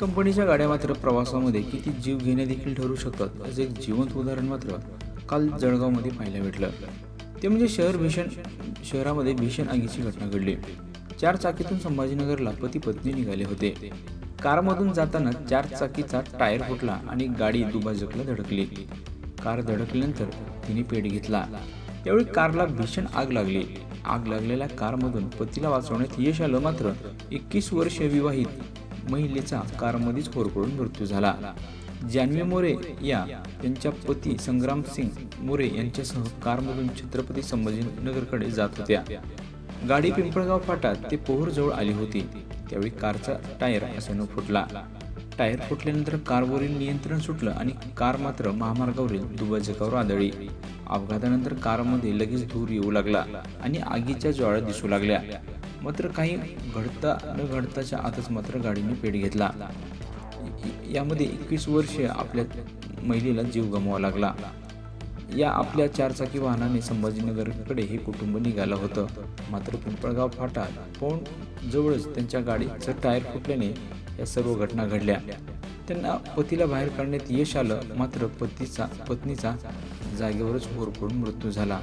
कंपनीच्या गाड्या मात्र प्रवासामध्ये किती जीव घेणे देखील ठरू शकतात असे एक जिवंत उदाहरण मात्र काल जळगावमध्ये पाहायला भेटलं. ते म्हणजे शहर भीषण शहरामध्ये भीषण आगीची घटना घडली. चार चाकीतून संभाजीनगरला पती पत्नी निघाले होते. कारमधून जाताना चार चाकीचा टायर फुटला आणि गाडी दुभाजकला धडकली. कार धडकल्यानंतर तिने पेट घेतला. त्यावेळी कारला भीषण आग लागली. आग लागलेल्या कारमधून पतीला वाचवण्यात यश आलं मात्र एकवीस वर्ष विवाहित महिलेचा कारमध्येच होरपळून मृत्यू झाला. जान्हवी मोरे या त्यांच्या पती संग्राम सिंग मोरे यांच्यासह कारमधून छत्रपती संभाजीनगरकडे जात होत्या. गाडी पिंपळगाव फाटा ते पोहर जवळ आली होती. त्यावेळी कारचा टायर अचानक फुटला. टायर फुटल्यानंतर कारवरील नियंत्रण सुटलं आणि कार मात्र महामार्गावरील दुभाजकावर आदळली. अपघातानंतर कारमध्ये लगेच धूर येऊ लागला आणि आगीच्या ज्वाळा दिसू लागल्या. मात्र काही घडता न घडताच्या आतच मात्र गाडीने पेट घेतला. यामध्ये एकवीस वर्षे आपल्या महिलेला जीव गमवावा लागला. या आपल्या चारचाकी वाहनाने संभाजीनगरकडे हे कुटुंब निघालं होतं. मात्र पिंपळगाव फाटा पण जवळच त्यांच्या गाडीचं टायर फुटल्याने या सर्व घटना घडल्या. त्यांना पतीला बाहेर काढण्यात यश आलं मात्र पतीचा पत्नीचा जागेवरच होरपळून मृत्यू झाला.